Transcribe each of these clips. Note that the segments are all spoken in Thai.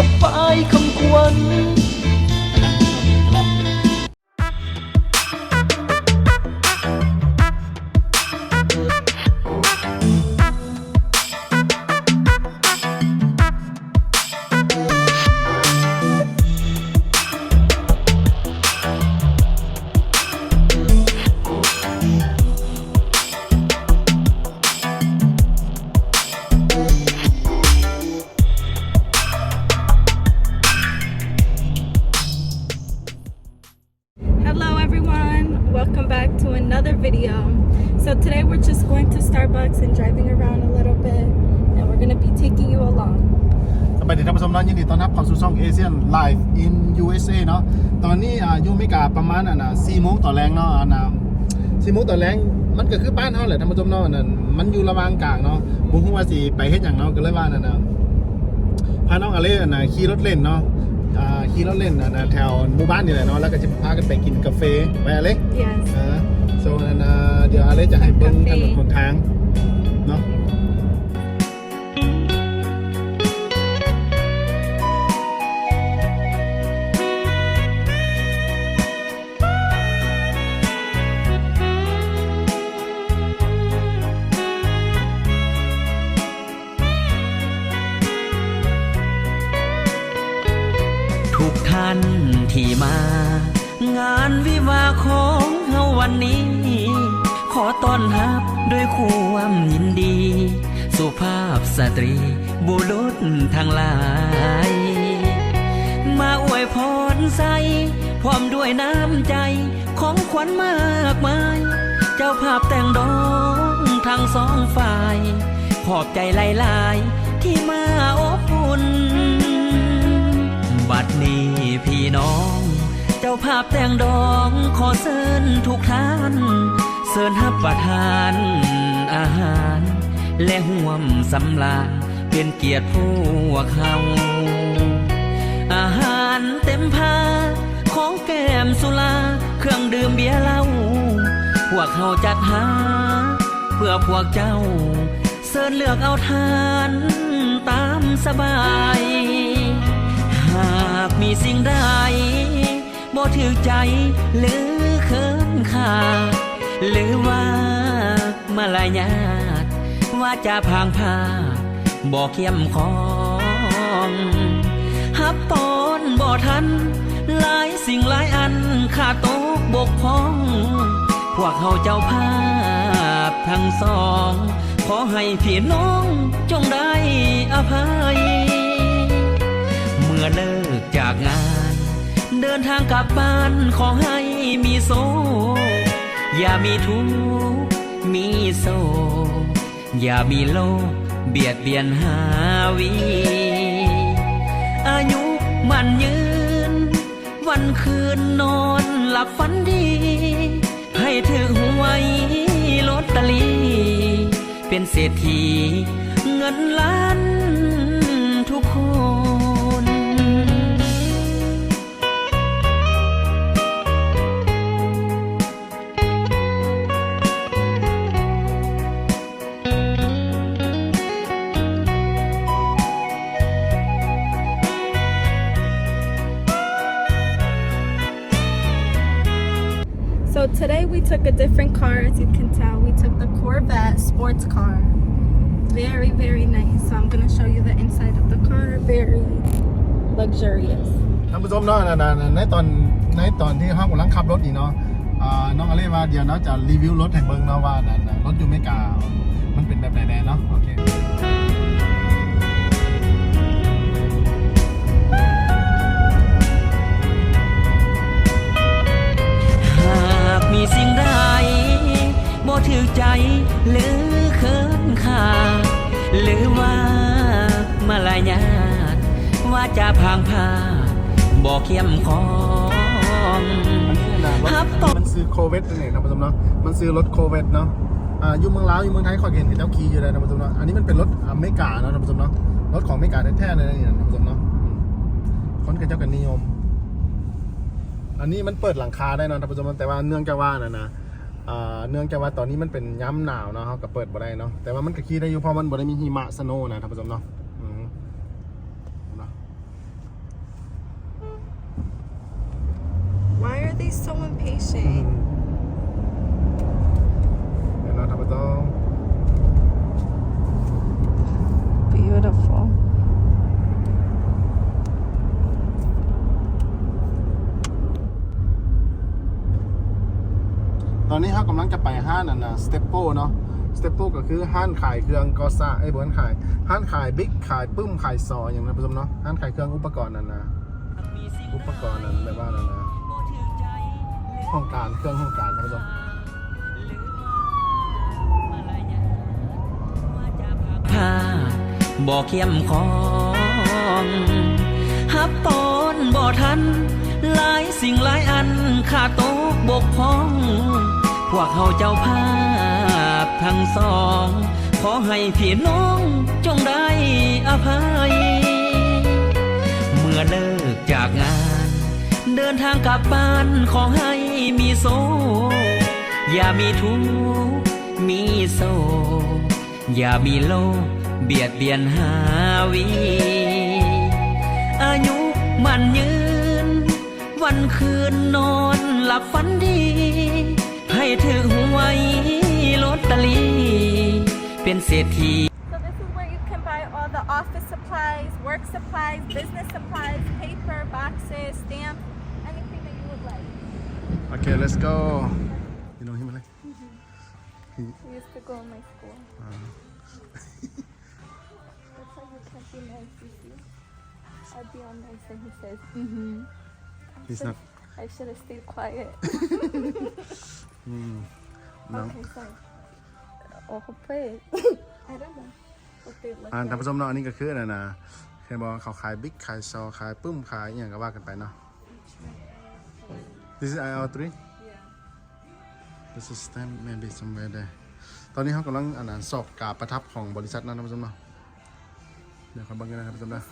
ยกป้ายคำควัน welcome back to another video so today we're just going to Starbucks and driving around a little bit and we're going to be taking you along สวัสดีท่านผู้ชมนะยินดีต้อนรับเข้าสู่ช่องเอเชียนไลฟ์อินยูเอสเอเนาะตอนนี้อายุไม่กาประมาณอะนะสี่โมงต่อแรงเนาะอะนะสี่โมงต่อแรงมันก็คือบ้านเฮาแหละท่านผู้ชมเนาะนั่นมันอยู่ระหว่างกลางเนาะบุ้งหัวสีไปเฮ็ดหยังเนาะก็เลยว่านั่นนะพาน้องอเล่น่ะขี่รถเล่นเนาะ ขี่รถเล่นน่ะนะแถวหมู่บ้านนี่แหละเนาะแล้วก็จะพากันไปกินกาแฟไปอเล่ Yes. อ่าโซนั่นน่ะเดี๋ยวอเล่จะให้เบิ่งถนนหนทางเนาะ ที่มา งานวิวาของเฮาวันนี้ ขอต้อนรับด้วยความยินดี สุภาพสตรี บุรุษทั้งหลาย มาอวยพรใส่พร้อมด้วยน้ำใจของขวัญมากมาย เจ้าภาพแต่งดองทั้งสองฝ่าย ขอบใจหลาย ๆ ที่มาอบอุ่น นี้พี่น้อง เจ้าภาพแต่งดองขอเชิญทุกท่านเชิญรับประทานอาหาร และห่วมสำลานเป็นเกียรติพวกเขาอาหารเต็มพาของแก้มสุราเครื่องดื่มเบียร์เหล้าพวกเขาจัดหา เพื่อพวกเจ้า เสิญเลือกเอาทานตามสบายากมีสิ่งใดบ่ถือใจหรือเคินขาหรือว่ามาลายาดว่าจะพางพาบ่เข้มของฮับปอนบ่ทันหลายสิ่งหลายอันขาตกบกพร่อง พวกเขาเจ้าภาพทั้งสอง ขอให้พี่น้องจงได้อภัย เมื่อเลิก งาน เดินทางกลับบ้านขอให้มีโซ อย่ามีทุกข์มีโซ อย่ามีโลกเบียดเบียนหาวี อายุมันยืน วันคืนนอนหลับฝันดี ให้ถือหวยลอตเตอรี่เป็นเศรษฐีเงินล้าน So today we took a different car, as you can tell. We took the Corvette sports car. Very, very nice. So I'm gonna show you the inside of the car. Very luxurious. ท่านผู้ชมเนาะนะนะนะในตอนในตอนที่เขากำลังขับรถนี่เนาะอ่าน้องอเล่ว่าเดี๋ยวเนาะจะรีวิวรถให้เบิ่งเนาะว่านะนะรถอยู่อเมริกา มันเป็นแบบไหนแน่เนาะโอเค ถือใจ หรือเคินขาดหรือว่ามาลายาดว่าจะพางพาบ่เข้มของครับต่อมันซื้อโคเวตนั่นเองท่านผู้ชมเนาะมันซื้อรถโคเวตเนาะอ่าอยู่เมืองลาวอยู่เมืองไทยขอยเห็นเห็นเจ้าขี่อยู่เลยท่านผู้ชมเนาะอันนี้มันเป็นรถอเมริกาเนาะท่านผู้ชมเนาะรถของอเมริกาแท้ๆเลยนะเนี่ยท่านผู้ชมเนาะอืมคนกับเจ้ากันนิยม อันนี้มันเปิดหลังคาได้เนาะท่านผู้ชมแต่ว่าเนื่องจากว่านะนะอ่า เนื่องจากว่าตอนนี้มันเป็นย้ำหนาวเนาะเขาก็เปิดบ่ได้เนาะแต่ว่ามันก็ขี่ได้อยู่เพราะมันบ่ได้มีหิมะสโนว์นะท่านผู้ชมเนาะอืมเนาะ Why are they so impatient? เดี๋ยวเนาะท่านผู้ชม Beautiful. ตอนนี้เขากำลังจะไปห้างนั่นนะสเตปโปเนาะสเตปโปก็คือห้างขายเครื่องกอซ่าไอ้บนขายห้างขายบิ๊กขายปึ้มขายซออย่างนั้นผู้ชมเนาะห้างขายเครื่องอุปกรณ์นั่นนะอุปกรณ์นั่นแบบว่านั่นนะห้องการเครื่องห้องการท่านผู้ชมบ่อเข้มของฮับตอนบ่อทันหลายสิ่งหลายอันขาดตกบกพร่อง พวกเขาเจ้าภาพทั้งสอง ขอให้พี่น้องจงได้อภัย เมื่อเลิกจากงาน เดินทางกลับบ้านขอให้มีโซ อย่ามีทุกข์มีโซ อย่ามีโลกเบียดเบียนหาวี อายุมันยืน วันคืนนอนหลับฝันดี ให้ถือหวยลอตเตอรี่ เป็นเศรษฐี So this is where you can buy all the office supplies, work supplies, business supplies, paper, boxes, stamps, anything that you would like. โอเค let's go พี่น้องหิมาเลย We used to go in my school. That's why you can't be nice, you see. I'd be all nice and he says, mm-hmm. he's not I should have stayed quiet. อืม no Okay, sorry. Oh, pues. I don't know what they look อ่าท่าน like. ผู้ชมเนาะอันนี้ก็คือนะนะเคยบอกว่าเขาขายบิ๊กขายซอขายปึ้มขายอหย่างก็ว่ากันไปเนาะ This is IL3 Yeah. This is stamp maybe somewhere there ตอนนี้เขากำลังอ่านสอบกาบประทับของบริษัทนั้นท่านผู้ชมเนาะเดี๋ยวขอบังกันนะครับท่านผู้ชมนะ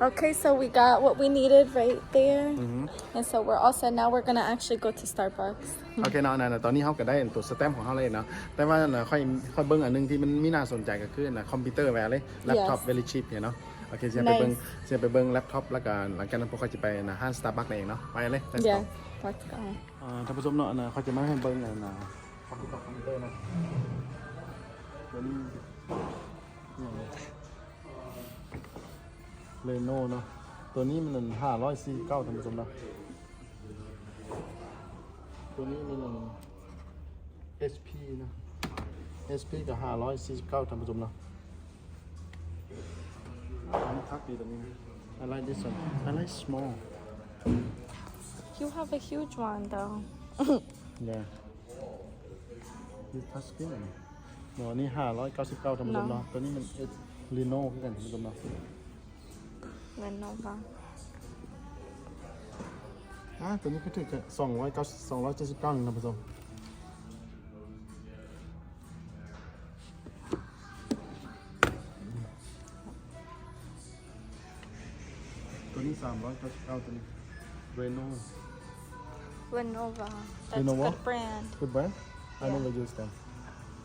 Okay, so we got what we needed right there. อือฮึ And so we're all set. Now we're gonna actually go to Starbucks. โอเคเนาะนะนะตอนนี้เขาก็ได้ตัวสแตมป์ของเขาเลยเนาะแต่ว่านะค่อยค่อยเบิ้งอันหนึงที่มันมีน่าสนใจก็คือนะคอมพิวเตอร์แวร์เลยแล็ปท็อป Yes. very cheap เนี่ยเนาะโอเคเสียไปเบิ้ง Nice. เสียไปเบิ้งแล็ปท็อปแล้วก็หลังจากนั้นพวกเขาจะไปนะห้างสตาร์บัคเองเนาะไปเลย let's go Yeah, let's go. อ่าท่านผู้ชมเนาะนะเขาจะมาให้เบิ้งนะนะคอมพิวเตอร์คอมพิวเตอร์นะตัวนี้ เลโน่เนาะตัวนี้มันห้าร้อยสี่เก้าท่านผู้ชมเนาะตัวนี้มัน HP เนาะ SP กับห้าร้อยสี่สิบเก้าท่านผู้ชมเนาะอันนี้ทักดีตัวนี้ I like this one I like small You have a huge one though. Yeah. This touch screen เดี๋ยวอันนี้ห้าร้อยเก้าสิบเก้าท่านผู้ชมเนาะตัวนี้มันเอสลีโน่คือกันท่านผู้ชม เนาะ Lenovo. อ่าตัวนี้ก็ถึงสองร้อยเก้าสองร้อยเจ็ดสิบเก้าท่านผู้ชมตัวนี้สามร้อยเก้าสิบเก้าตัวนี้เรโน่ Lenovo. That's Lenovo? good brand. good brand I never use them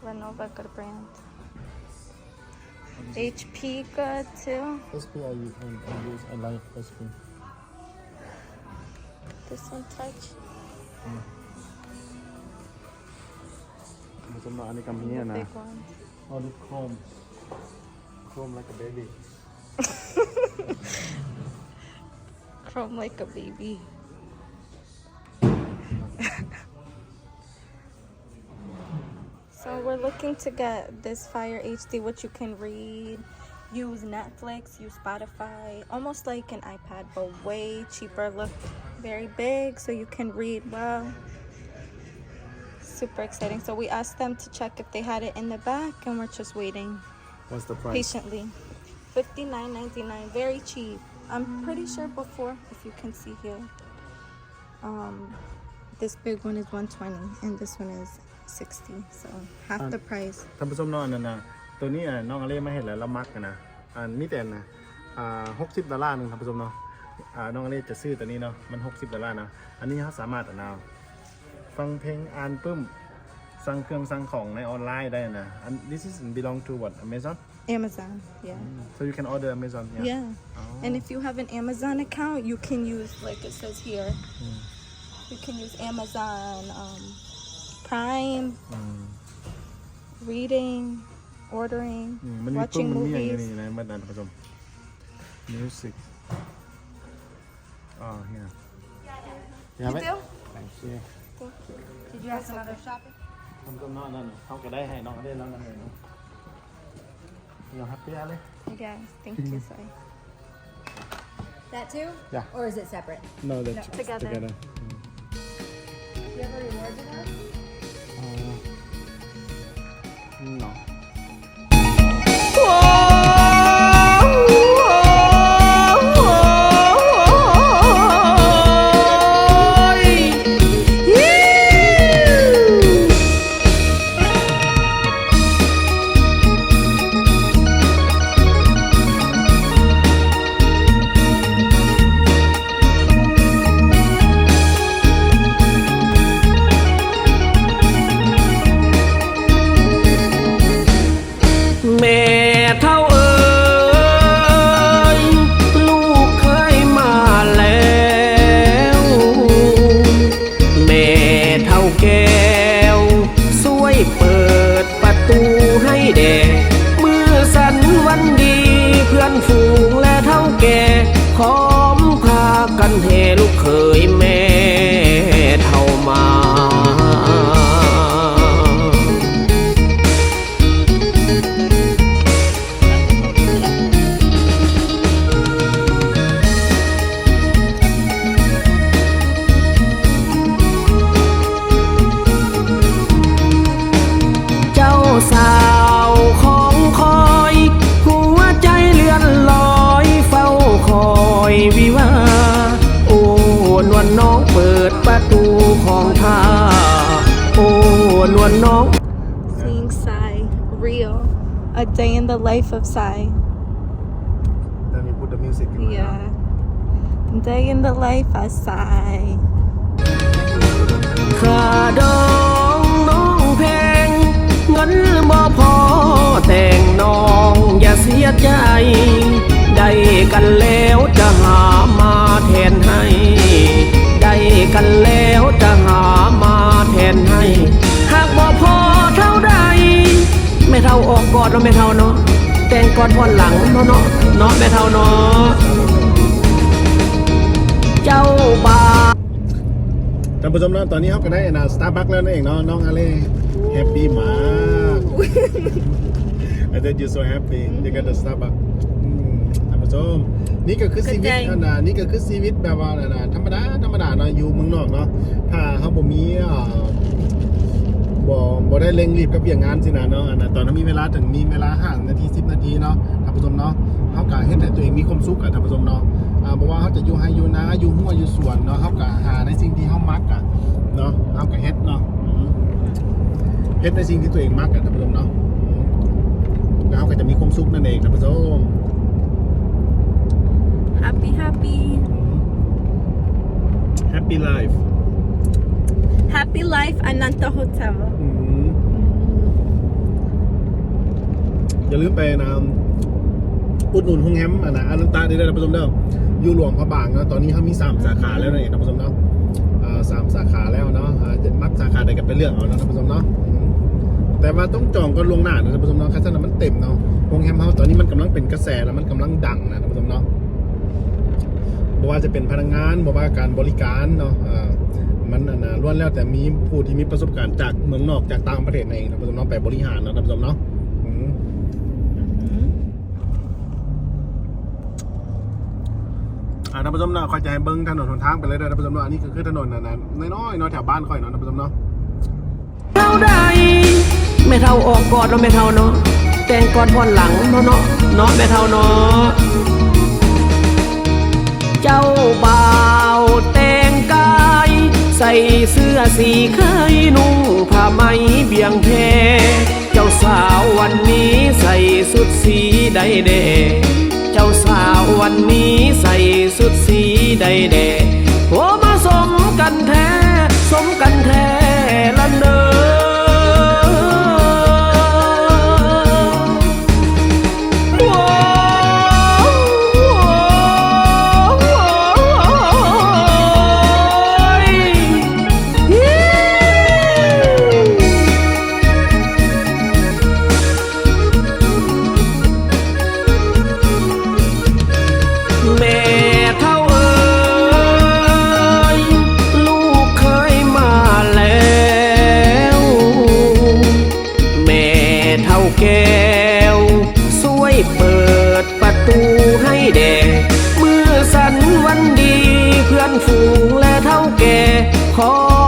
Lenovo, good brand. HP, good too. SP I use I, I use I like SP This one touch. ท่านผู้ชมเนาะอันนี้กัมพีเนี่ย The นะ big one. Oh, the chrome. Chrome like a baby. Chrome like a baby. We're looking to get this Fire HD, which you can read, use Netflix, use Spotify, almost like an iPad, but way cheaper. Look very big, so you can read well. Super exciting. So we asked them to check if they had it in the back, and we're just waiting What's the price? patiently. Fifty nine ninety nine, very cheap. I'm pretty sure before, if you can see here, um, this big one is one twenty and this one is sixty, so half the price. ท่านผู้ชมเนาะอันนั้นนะตัวนี้อะน้องอเล่มาเห็นแล้วเรามักอะนะอันมีแต่นะอ่าหกสิบดอลลาร์หนึงท่านผู้ชมเนาะอ่าน้องอเล่จะซื้อตัวนี้เนาะมันหกสิบดอลลาร์นะอันนี้เขาสามารถอะนะฟังเพลงอ่านปึ้มสั่งเครื่องสั่งของในออนไลน์ได้นะอัน this is belong to what Amazon Amazon, yeah, so you can order Amazon yeah, yeah. Oh. And if you have an Amazon account, you can use like it says here. You can use Amazon um, Prime, อืม reading, ordering, อืมมันมีปึ้ watching มมันมีอย่าง movies. นี้นะมันนั่นท่านผู้ชม music อ๋อ here you have it do? thank you Did you have some other shopping? ทำต้นนอกนั่นเขาก็ได้ให้น้องได้แล้วนั่นเองเนาะเราแฮปปี้อะไร Yes, thank you, sorry. That too? Yeah. Or is it separate? no that's together. Do you have a reward to that? 嗯。呢 ข้อมพากันเทลูกเคยแม่ ดประตูของท่าโอ้นวลน้อง Seeing Sai, real. A day in the life of Sai. แต่มีพุทธมิวสิก Yeah. Day in the life of Sai. ค่าดองน้องแพงเงินบ่พอแต่งน้องอย่าเสียใจ ได้กันแล้วจะหามาแทนให้ได้ กันแล้วจะหามาแทนให้ หากบ่พอเท่าใด ไม่เท่าออกก่อนเนาะไม่เท่าเนาะแต่งก่อนพอนหลังเนาะเนาะเนาะไม่เท่าเนาะเจ้าบ่าวท่านผู้ชมเนาะตอนนี้เขาก็ได้นะสตาร์บัคแล้วนั่นเองเนาะน้องอาเล่แฮปปี้มาก I thought you so happy you got the Starbucks อืมท่านผู้ชม นี่ก็คือชีวิตเข้าใจอันนะนี่ก็คือชีวิตแบบว่าน่ะนะธรรมดาธรรมดาเนาะอยู่เมืองนอกเนาะถ้าเขาบ่มีอ่าบ่บ่ได้เร่งรีบกับเบี่ยงงานสินะเนาะอันนะตอนนั้นมีเวลาถึงมีเวลาห่างนาที10นาทีเนาะท่านผู้ชมเนาะเขาก็เฮ็ดให้ตัวเองมีความสุขอะท่านผู้ชมเนาะอ่าบ่ว่าเขาจะอยู่ไฮอยู่นาอยู่หัวอยู่สวนเนาะเขาก็หาในสิ่งที่เขามักอะเนาะเขาก็เฮ็ดเนาะอืมเฮ็ดในสิ่งที่ตัวเองมักอะท่านผู้ชมเนาะอืมแล้วเขาก็จะมีความสุขนั่นเองท่านผู้ชม Happy, happy. Happy life Happy life, Ananta Hotel. อืมอย่าลืมไปนะอุดหนุนฮงแฮมอะนะอารันตาได้เลยนะผู้ชมเด้ออยู่หลวงพระบางนะตอนนี้เขามีสามสาขาแล้วนะท่านผู้ชมเนาะอ่าสามสาขาแล้วเนาะอ่ามักสาขาใดก็เป็นเรื่องเอานะท่านผู้ชมเนาะอืมแต่ว่าต้องจองก่อนล่วงหน้านะท่านผู้ชมเนาะคัสนามันเต็มเนาะฮงแฮมเฮาส์ตอนนี้มันกำลังเป็นกระแสแล้วมันกำลังดังนะท่านผู้ชมเนาะ บอกว่าจะเป็นพนักงานบอกว่าการบริการเนาะมันอันะล้วนแล้วแต่มีผู้ที่มีประสบการณ์จากเมืองนอกจากต่างประเทศนั่นเองท่านผู้ชมเนาะไปบริหารเนาะท่านผู้ชมเนาะอ่าท่านผู้ชมเนาะคอยให้เบิ้งถนนหนทางไปเลยเด้อท่านผู้ชมเนาะอันนี้คือถนนนะนะน้อยๆเนาะแถวบ้านคอยเนาะท่านผู้ชมเนาะเท่าใดไม่เท่าออกกอนเนาะไม่เท่าเนาะแต่งกอนพอนหลังเนาะเนาะเนาะไม่เท่าเนาะ เจ้าบ่าวแต่งกาย ใส่เสื้อสีเข่นุ่งผ้าไหมเบี่ยงแพเจ้าสาววันนี้ใส่สุดสีใดแดเจ้าสาววันนี้ใส่สุดสีใดแดโอ้มาสมกันแท้ สมกันแท้ พร้อ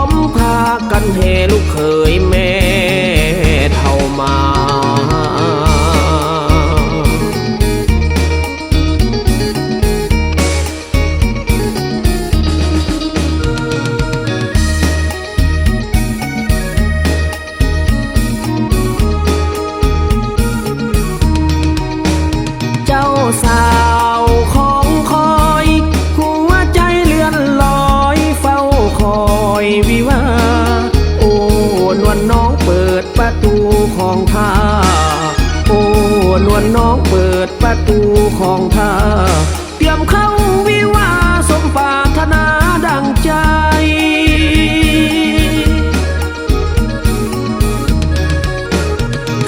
ประตูของเธอเตรียมเข้าวิวาสมปรารถนาดังใจ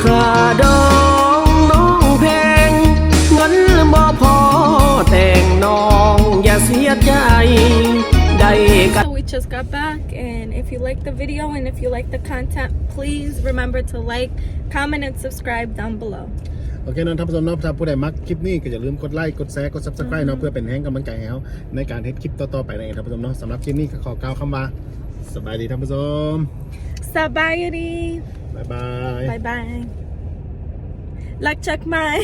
ค่าดองน้องแพงเงินบ่พอแต่งน้องอย่าเสียใจ ได้กัน So we just got back, and if you like the video and if you like the content, please remember to like, comment, and subscribe down below. โอเคเนาะท่านผู้ชมเนาะถ้าผู้ใดมักคลิปนี้ก็อย่าลืมกดไลค์กดแชร์กด subscribe เนาะเพื่อเป็นแรงกำลังใจให้เราในการเฮ็ดคลิปต่อๆไปนั่นเองท่านผู้ชมเนาะสำหรับคลิปนี้ก็ขอกล่าวคำว่าสบายดีท่านผู้ชม Sabayari. บ๊ายบาย Bye bye. Luck check my.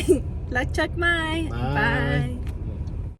Luck check my. Bye. Bye.